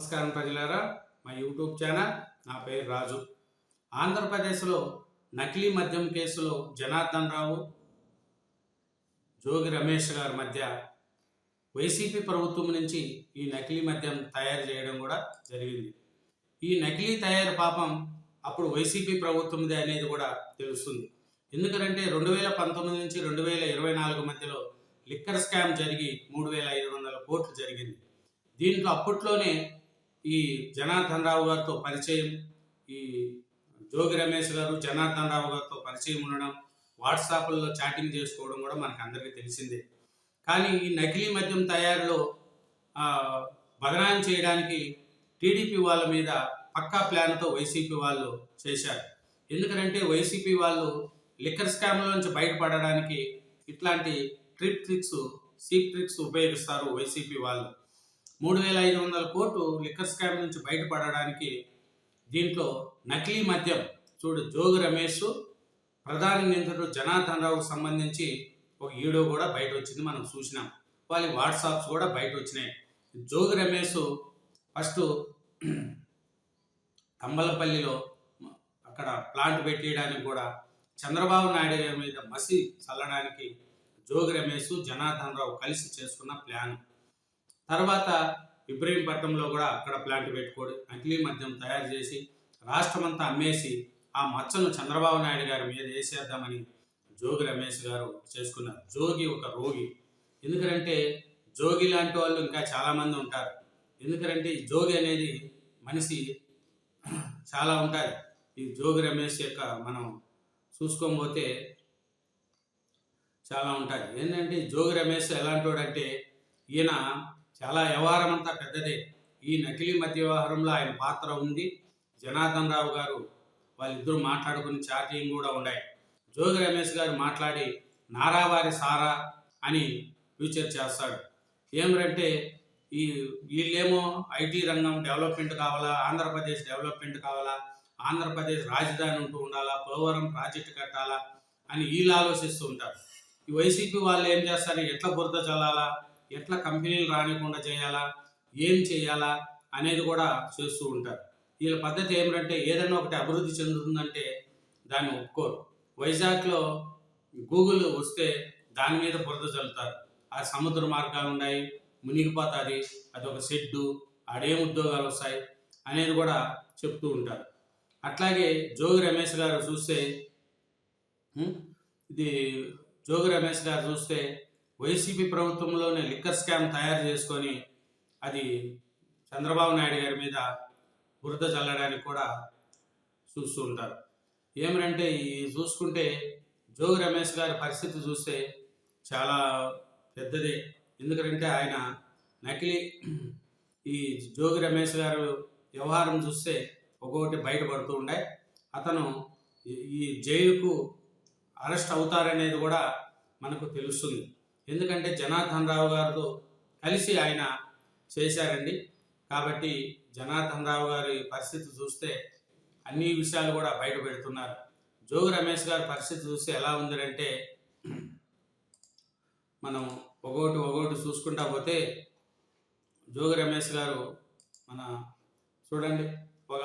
నమస్కారం ప్రజలారా. మా యూట్యూబ్ ఛానల్ నా పేరు రాజు. ఆంధ్రప్రదేశ్లో నకిలీ మద్యం కేసులో జనార్దన్ రావు జోగి రమేష్ గారి మధ్య వైసీపీ ప్రభుత్వం నుంచి ఈ నకిలీ మద్యం తయారు చేయడం కూడా జరిగింది. ఈ నకిలీ తయారు పాపం అప్పుడు వైసీపీ ప్రభుత్వంది అనేది కూడా తెలుస్తుంది. ఎందుకంటే రెండు వేల పంతొమ్మిది నుంచి రెండు వేల ఇరవై నాలుగు మధ్యలో లిక్కర్ స్కామ్ జరిగి మూడు వేల ఐదు వందల కోట్లు జరిగింది. దీంట్లో అప్పట్లోనే ఈ జనార్దన్ రావు గారితో పరిచయం ఈ జోగి రమేష్ గారు జనార్దన్ రావు గారితో పరిచయం ఉండడం వాట్సాప్లో చాటింగ్ చేసుకోవడం కూడా మనకు అందరికీ తెలిసిందే. కానీ ఈ నకిలీ మద్యం తయారీలో బదనాయం చేయడానికి టీడీపీ వాళ్ళ మీద పక్కా ప్లాన్తో వైసీపీ వాళ్ళు చేశారు. ఎందుకంటే వైసీపీ వాళ్ళు లిక్కర్ స్కామ్ల నుంచి బయటపడడానికి ఇట్లాంటి ట్రిప్ ట్రిక్స్ సీప్ ట్రిక్స్ ఉపయోగిస్తారు వైసీపీ వాళ్ళు. మూడు వేల ఐదు వందల కోట్లు లిక్కర్ స్కామ్ నుంచి బయటపడడానికి దీంట్లో నకిలీ మద్యం. చూడు జోగి రమేష్ ప్రధాన నిందితుడు జనార్దన్ రావుకు సంబంధించి ఒక వీడియో కూడా బయట వచ్చింది మనం చూసినాం. వాళ్ళ వాట్సాప్స్ కూడా బయట వచ్చినాయి జోగి రమేష్ ఫస్ట్ తంబలపల్లిలో అక్కడ ప్లాంట్ పెట్టేయడానికి కూడా చంద్రబాబు నాయుడు మీద మసి చల్లడానికి జోగి రమేష్ జనార్దన్ రావు కలిసి చేసుకున్న ప్లాన్ తర్వాత ఇబ్రహీంపట్నంలో కూడా అక్కడ ప్లాంట్ పెట్టుకోడు నకిలీ మద్యం తయారు చేసి రాష్ట్రమంతా అమ్మేసి ఆ మచ్చను చంద్రబాబు నాయుడు గారి మీద వేసేద్దామని జోగి రమేష్ గారు చేసుకున్నారు జోగి ఒక రోగి. ఎందుకంటే జోగి లాంటి వాళ్ళు ఇంకా చాలామంది ఉంటారు. ఎందుకంటే ఈ జోగి అనేది మనిషి చాలా ఉంటాయి ఈ జోగి రమేష్ యొక్క మనం చూసుకోకపోతే చాలా ఉంటాయి ఏంటంటే జోగి రమేష్ ఎలాంటి వాడంటే ఈయన చాలా వ్యవహారం అంతా పెద్దదే. ఈ నకిలీ మద్య వ్యవహారంలో ఆయన పాత్ర ఉంది. జనార్దన్ రావు గారు వాళ్ళిద్దరూ మాట్లాడుకుని చాటింగ్ కూడా ఉన్నాయి. జోగి రమేష్ గారు మాట్లాడి నారావారి సారా అని ఫ్యూచర్ చేస్తాడు. ఏమిటంటే ఈ వీళ్ళేమో ఐటీ రంగం డెవలప్మెంట్ కావాలా ఆంధ్రప్రదేశ్ డెవలప్మెంట్ కావాలా ఆంధ్రప్రదేశ్ రాజధాని ఉంటూ ఉండాలా పోలవరం ప్రాజెక్టు కట్టాలా అని వీళ్ళు ఆలోచిస్తూ ఉంటారు. ఈ వైసీపీ వాళ్ళు ఏం చేస్తారు? ఎట్లా బురద చల్లాలా? ఎట్లా కంపెనీలు రానికుండా చేయాలా? ఏం చేయాలా? అనేది కూడా చేస్తూ ఉంటారు. వీళ్ళ పద్ధతి ఏమిటంటే ఏదైనా ఒకటి అభివృద్ధి చెందుతుందంటే దాన్ని ఒప్పుకోరు. వైజాగ్లో గూగుల్ వస్తే దాని మీద బురద చల్లుతారు. ఆ సముద్ర మార్గాలు ఉన్నాయి మునిగిపోతుంది అది ఒక షెడ్డు ఆడేం ఉద్యోగాలు వస్తాయి అనేది కూడా చెప్తూ ఉంటారు. అట్లాగే జోగి రమేష్ గారు చూస్తే ఇది జోగి రమేష్ గారు చూస్తే వైసీపీ ప్రభుత్వంలోనే లిక్కర్ స్కామ్ తయారు చేసుకొని అది చంద్రబాబు నాయుడు గారి మీద బురద చల్లడానికి కూడా చూస్తూ ఉంటారు. ఏమనంటే ఈ చూసుకుంటే జోగి రమేష్ గారి పరిస్థితి చూస్తే చాలా పెద్దదే. ఎందుకంటే ఆయన నకిలీ ఈ జోగి రమేష్ గారు వ్యవహారం చూస్తే ఒక్కొక్కటి బయటపడుతూ ఉండే. అతను ఈ- ఈ జైలుకు అరెస్ట్ అవుతారనేది కూడా మనకు తెలుస్తుంది. ఎందుకంటే జనార్దన్ రావు గారితో కలిసి ఆయన చేశారండి. కాబట్టి జనార్దన్ రావు గారి పరిస్థితి చూస్తే అన్ని విషయాలు కూడా బయట పెడుతున్నారు. జోగి రమేష్ గారి పరిస్థితి చూస్తే ఎలా ఉందంటే మనం ఒకటి ఒకటి చూసుకుంటా పోతే జోగి రమేష్ గారు మన చూడండి ఒక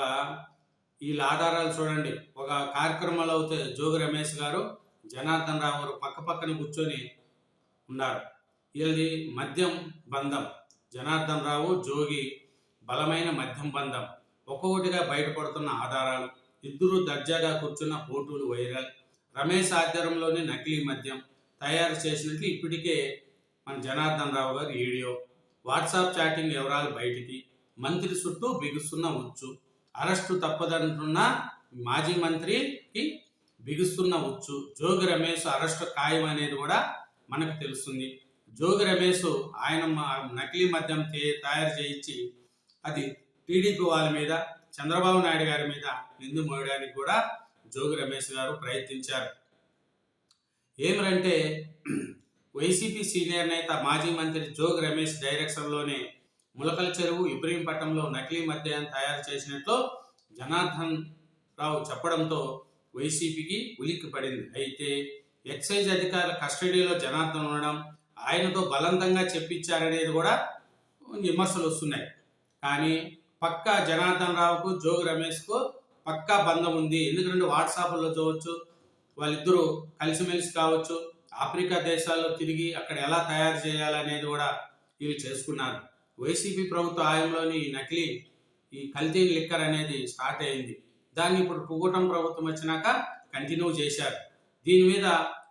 వీళ్ళ ఆధారాలు చూడండి. ఒక కార్యక్రమాలు అవుతే జోగి రమేష్ గారు జనార్దన్ రావు గారు పక్క పక్కన కూర్చొని ఉన్నారు. వీళ్ళది మద్యం బంధం. జనార్దన్ రావు జోగి బలమైన మద్యం బంధం. ఒక్కొక్కటిగా బయటపడుతున్న ఆధారాలు. ఇద్దరు దర్జాగా కూర్చున్న ఫోటోలు వైరల్. రమేష్ ఆధ్వర్యంలోని నకిలీ మద్యం తయారు చేసినట్లు ఇప్పటికే మన జనార్దన్ రావు గారి వీడియో. వాట్సాప్ చాటింగ్ వివరాలు బయటికి. మంత్రి చుట్టూ బిగుస్తున్న ఉచ్చు. అరెస్టు తప్పదంటున్న మాజీ మంత్రికి బిగుస్తున్న ఉచ్చు. జోగి రమేష్ అరెస్టు ఖాయం అనేది కూడా మనకు తెలుస్తుంది. జోగి రమేష్ ఆయన నకిలీ మద్యం తయారు చేయించి అది టీడీపీ వాళ్ళ మీద చంద్రబాబు నాయుడు గారి మీద నిందు మోయడానికి కూడా జోగి రమేష్ గారు ప్రయత్నించారు. ఏమిరంటే వైసీపీ సీనియర్ నేత మాజీ మంత్రి జోగి రమేష్ డైరెక్షన్లోనే ములకల చెరువు ఇబ్రహీంపట్నంలో నకిలీ మద్యాన్ని తయారు చేసినట్లు జనార్దన్ రావు చెప్పడంతో వైసీపీకి ఉలిక్కి పడింది అయితే ఎక్సైజ్ అధికారుల కస్టడీలో జనార్దన్ ఉండడం ఆయనతో బలవంతంగా చెప్పించారనేది కూడా విమర్శలు వస్తున్నాయి. కానీ పక్కా జనార్దన్ రావుకు జోగి రమేష్కు పక్కా బంధం ఉంది. ఎందుకంటే వాట్సాప్లో చూడవచ్చు వాళ్ళిద్దరూ కలిసిమెలిసి కావచ్చు ఆఫ్రికా దేశాల్లో తిరిగి అక్కడ ఎలా తయారు చేయాలనేది కూడా వీళ్ళు చేసుకున్నారు. వైసీపీ ప్రభుత్వ హయాంలోని ఈ నకిలీ ఈ కల్తీ లిక్కర్ అనేది స్టార్ట్ అయింది. దాన్ని ఇప్పుడు కూటమి ప్రభుత్వం వచ్చినాక కంటిన్యూ చేశారు. దీని మీద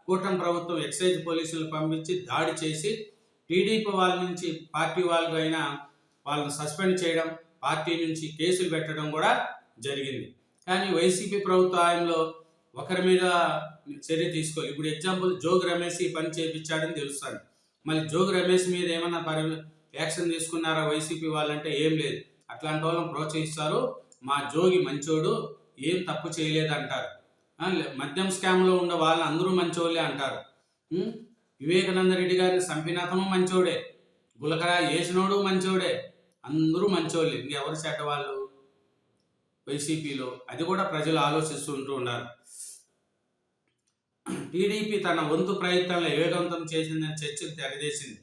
కూటమి ప్రభుత్వం ఎక్సైజ్ పోలీసులు పంపించి దాడి చేసి టీడీపీ వాళ్ళ నుంచి పార్టీ వాళ్ళు అయినా వాళ్ళని సస్పెండ్ చేయడం పార్టీ నుంచి కేసులు పెట్టడం కూడా జరిగింది. కానీ వైసీపీ ప్రభుత్వ హయాంలో ఒకరి మీద చర్య తీసుకోవాలి. ఇప్పుడు ఎగ్జాంపుల్ జోగి రమేష్ ఈ పని చేయించాడని తెలుస్తుంది. మళ్ళీ జోగి రమేష్ మీద ఏమన్నా పరి యాక్షన్ తీసుకున్నారా వైసీపీ వాళ్ళంటే ఏం లేదు. అట్లాంటి వాళ్ళని ప్రోత్సహిస్తారు. మా జోగి మంచోడు ఏం తప్పు చేయలేదంటారు. మద్యం స్కామ్లో ఉన్న వాళ్ళు అందరూ మంచోళ్ళే అంటారు. వివేకానంద రెడ్డి గారిని చంపినతను మంచోడే. గులకరా వేసినోడు మంచోడే. అందరూ మంచోళ్ళే. ఇంకెవరు చెడ్డవాళ్ళు వైసీపీలో. అది కూడా ప్రజలు ఆలోచిస్తుంటూ ఉన్నారు. టీడీపీ తన వంతు ప్రయత్నాలను వేగవంతం చేసిందని చర్చలు తెరదేసింది.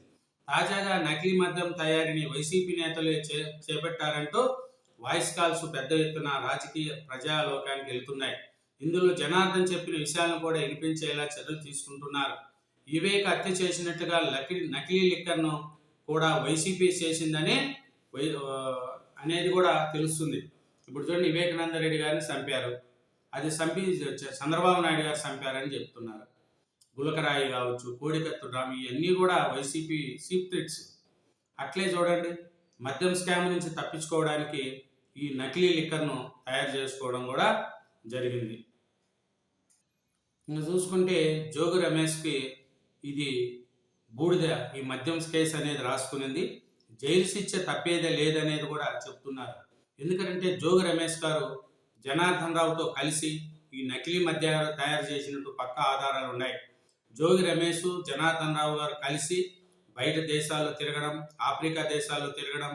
తాజాగా నకిలీ మద్యం తయారీని వైసీపీ నేతలే చే చేపట్టారంటూ వాయిస్ కాల్స్ పెద్ద ఎత్తున రాజకీయ ప్రజాలోకానికి వెళ్తున్నాయి. ఇందులో జనార్దన్ చెప్పిన విషయాలను కూడా వినిపించేలా చర్యలు తీసుకుంటున్నారు. వివేక్ హత్య చేసినట్టుగా నకిలీ నకిలీ లిక్కర్ను కూడా వైసీపీ చేసిందని అనేది కూడా తెలుస్తుంది. ఇప్పుడు చూడండి వివేకానంద రెడ్డి గారిని చంపారు. అది చంపి చంద్రబాబు నాయుడు గారు చంపారని చెప్తున్నారు. గులకరాయి కావచ్చు కోడికత్తు డ్రామా ఇవన్నీ కూడా వైసీపీ సీక్రెట్స్ అట్లే చూడండి మద్యం స్కామ్ నుంచి తప్పించుకోవడానికి ఈ నకిలీ లిక్కర్ను తయారు చేసుకోవడం కూడా జరిగింది. ఇంకా చూసుకుంటే జోగు రమేష్కి ఇది బూడిద ఈ మద్యం కేసు అనేది రాసుకునింది. జైలు శిక్ష తప్పేదే లేదనేది కూడా చెప్తున్నారు. ఎందుకంటే జోగి రమేష్ గారు జనార్దన్ రావుతో కలిసి ఈ నకిలీ మద్యాలు తయారు చేసినట్టు పక్కా ఆధారాలు ఉన్నాయి. జోగి రమేష్ జనార్దన్ రావు గారు కలిసి బయట దేశాల్లో తిరగడం ఆఫ్రికా దేశాల్లో తిరగడం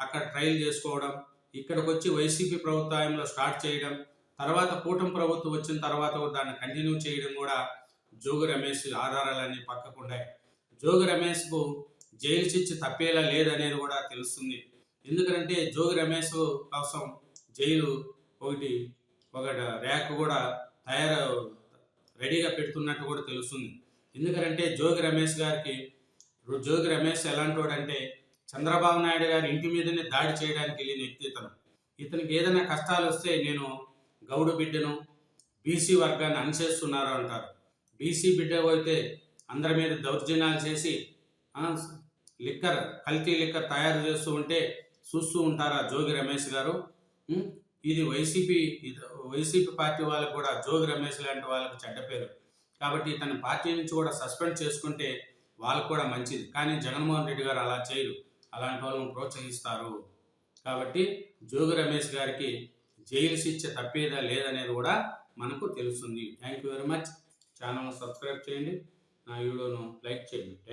అక్కడ ట్రయల్ చేసుకోవడం ఇక్కడికి వచ్చి వైసీపీ ప్రభుత్వంలో స్టార్ట్ చేయడం తర్వాత కూటమి ప్రభుత్వం వచ్చిన తర్వాత దాన్ని కంటిన్యూ చేయడం కూడా జోగి రమేష్ ఆధారాలన్నీ పక్కకు ఉన్నాయి జోగి రమేష్కు జైలు శిక్ష తప్పేలా లేదనేది కూడా తెలుస్తుంది. ఎందుకంటే జోగి రమేష్ కోసం జైలు ఒకటి ఒక ర్యాక్ కూడా తయారు రెడీగా పెడుతున్నట్టు కూడా తెలుస్తుంది. ఎందుకంటే జోగి రమేష్ గారికి జోగి రమేష్ ఎలాంటోడంటే చంద్రబాబు నాయుడు గారి ఇంటి మీదనే దాడి చేయడానికి వెళ్ళిన వ్యక్తి ఇతను. ఇతనికి ఏదైనా కష్టాలు వస్తే నేను గౌడు బిడ్డను బీసీ వర్గాన్ని అణచేస్తున్నారు అంటారు. బీసీ బిడ్డ అయితే అందరి మీద దౌర్జన్యాలు చేసి లిక్కర్ కల్తీ లిక్కర్ తయారు చేస్తూ ఉంటే చూస్తూ ఉంటారా జోగి రమేష్ గారు? ఇది వైసీపీ ఇది వైసీపీ పార్టీ వాళ్ళకు కూడా జోగి రమేష్ లాంటి వాళ్ళకు చెడ్డ పేరు. కాబట్టి ఇతని పార్టీ నుంచి కూడా సస్పెండ్ చేసుకుంటే వాళ్ళకు కూడా మంచిది. కానీ జగన్మోహన్ రెడ్డి గారు అలా చేయరు. అలాంటి వాళ్ళని ప్రోత్సహిస్తారు. కాబట్టి జోగి రమేష్ గారికి జైలు శిక్ష తప్పేదా లేదనేది కూడా మనకు తెలుస్తుంది. Thank you very much channel subscribe చేయండి. నా వీడియోను లైక్ చేయండి. థ్యాంక్